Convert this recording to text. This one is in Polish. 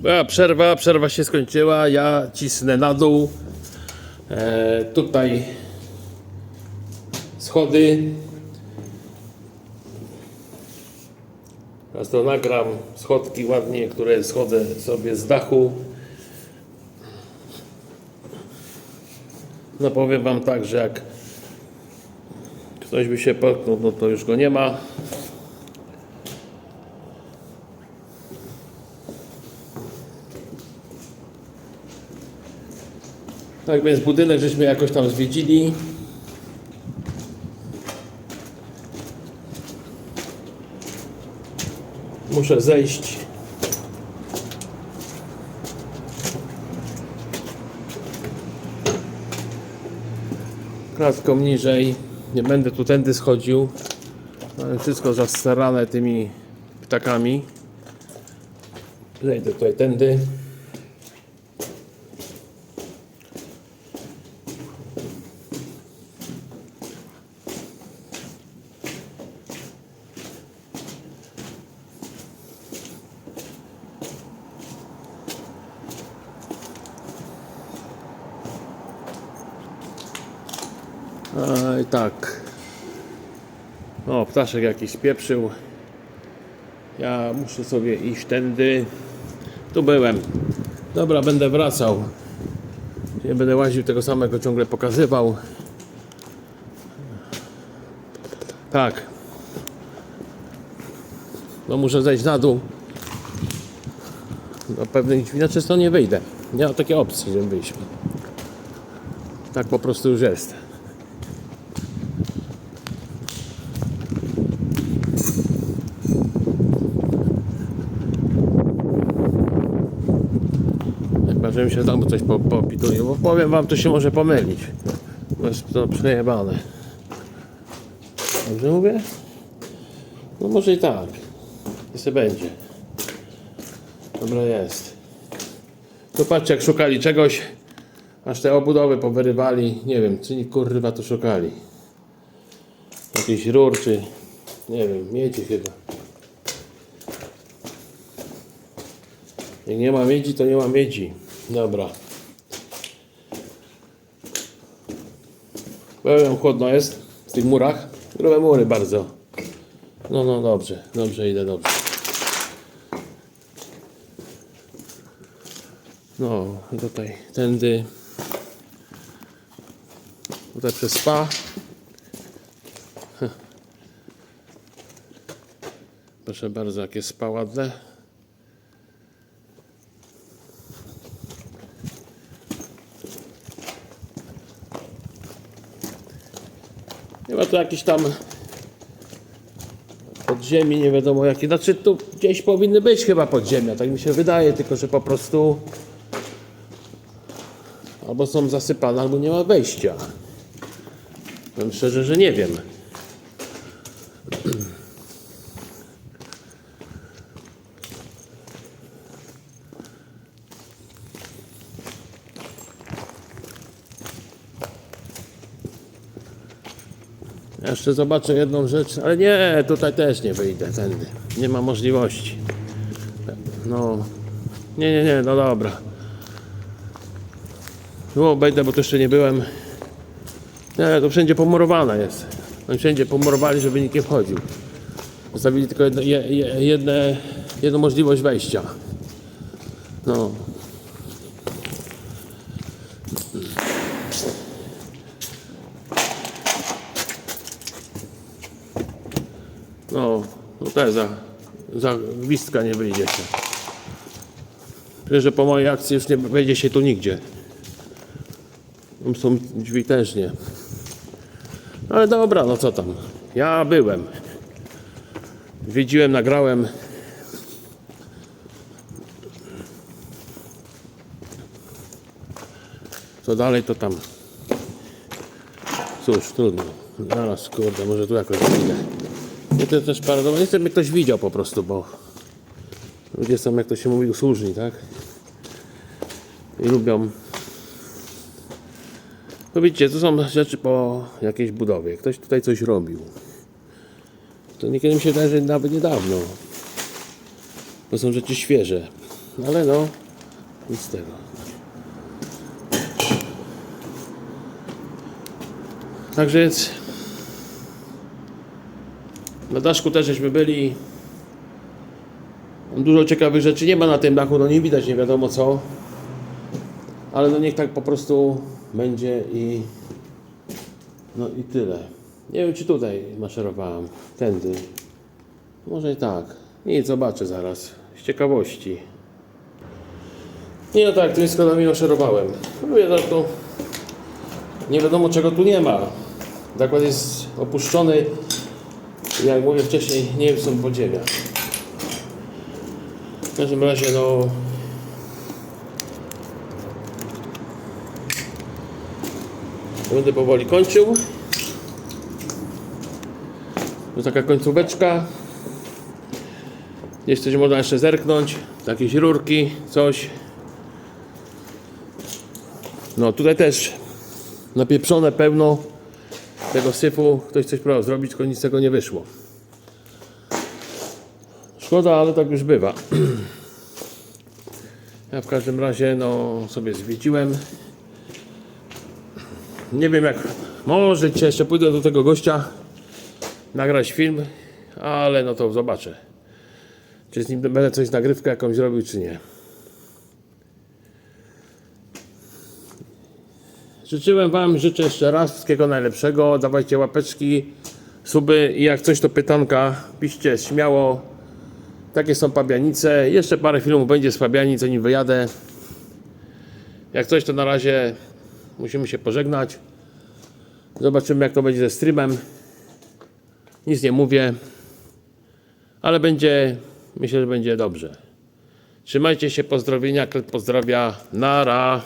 Była przerwa, przerwa się skończyła, ja cisnę na dół. E, tutaj schody. Teraz to nagram schodki ładnie, które schodzę sobie z dachu. No powiem wam tak, że jak ktoś by się potknął, no to już go nie ma. Tak więc budynek żeśmy jakoś tam zwiedzili. Muszę zejść. Klatką niżej. Nie będę tu tędy schodził. Ale wszystko zastarane tymi ptakami. Zejdę tutaj tędy. A, i tak. O, ptaszek jakiś spieprzył. Ja muszę sobie iść tędy. Tu byłem. Dobra, będę wracał. Nie będę łaził tego samego, ciągle pokazywał. Tak. No muszę zejść na dół. Do pewnych drzwi, znaczy to nie wyjdę. Nie ma takiej opcji, żeby wyjść. Tak po prostu już jest. Chyba, że mi się tam coś po- popituje, bo powiem wam, to się może pomylić. Bo jest to przejebane. Dobrze mówię? No może i tak. Niech se będzie. Dobra jest. To patrzcie jak szukali czegoś, aż te obudowy powyrywali. Nie wiem, czy nie kurwa to szukali. Jakiś rur, czy nie wiem, miedzi chyba. Jak nie ma miedzi, to nie ma miedzi. Dobra. Powiem, chłodno jest w tych murach. Grube mury bardzo. No, no, dobrze, dobrze, idę dobrze. No, tutaj, tędy. Tutaj przez spa. Proszę bardzo, jakie spa ładne. Chyba to jakiś tam podziemi, nie wiadomo jakie. Znaczy tu gdzieś powinny być chyba podziemia, tak mi się wydaje, tylko że po prostu albo są zasypane, albo nie ma wejścia. Powiem szczerze, że nie wiem. Jeszcze zobaczę jedną rzecz, ale nie, tutaj też nie wyjdę tędy. Nie ma możliwości. No, nie, nie, nie, no dobra. No, obejdę, bo tu jeszcze nie byłem. Nie, to wszędzie pomurowane jest. Oni wszędzie pomurowali, żeby nikt nie wchodził. Zostawili tylko jedno, je, je, jedne, jedną możliwość wejścia. No, też za, za gwizdka nie wyjdzie się. Myślę, że po mojej akcji już nie wejdzie się tu nigdzie. Tam są drzwi też nie. Ale dobra, no co tam. Ja byłem. Wiedziłem, nagrałem. Co dalej, to tam. Cóż, trudno. Zaraz, kurde, może tu jakoś wyjdę. Nie, to też paradoks. Nie chcę, by ktoś widział po prostu, bo ludzie są, jak to się mówi, usłużni, tak? I lubią. No widzicie, to są rzeczy po jakiejś budowie. Ktoś tutaj coś robił. To niekiedy mi się wydaje, że nawet niedawno. bo są rzeczy świeże. Ale no, nic z tego. Także jest. Na daszku też żeśmy byli. Dużo ciekawych rzeczy nie ma na tym dachu, no nie widać nie wiadomo co. Ale no niech tak po prostu będzie i no i tyle. Nie wiem czy tutaj maszerowałem. Tędy. Może i tak. Nic, zobaczę zaraz. Z ciekawości. Nie no tak, tymi schodami maszerowałem. Mówię, no to nie wiadomo czego tu nie ma. Zakład jest opuszczony. Jak mówię wcześniej, nie wiem są podziemia. W każdym razie no Będę powoli kończył. To taka końcóweczka. Gdzieś coś można jeszcze zerknąć. Jakieś rurki, coś. No tutaj też napieprzone pełno tego syfu. Ktoś coś próbował zrobić, tylko nic z tego nie wyszło. Szkoda, ale tak już bywa. Ja w każdym razie no sobie zwiedziłem. Nie wiem jak. Może cię jeszcze pójdę do tego gościa nagrać film, ale no to zobaczę. Czy z nim będę coś nagrywkę jakąś zrobił, czy nie. Życzyłem Wam, życzę jeszcze raz wszystkiego najlepszego. Dawajcie łapeczki, suby i jak coś to pytanka, piszcie śmiało. Takie są pabianice. Jeszcze parę filmów będzie z pabianic, zanim wyjadę. Jak coś to na razie musimy się pożegnać. Zobaczymy jak to będzie ze streamem. Nic nie mówię. Ale będzie, myślę, że będzie dobrze. Trzymajcie się, pozdrowienia, Kret pozdrawia. Nara.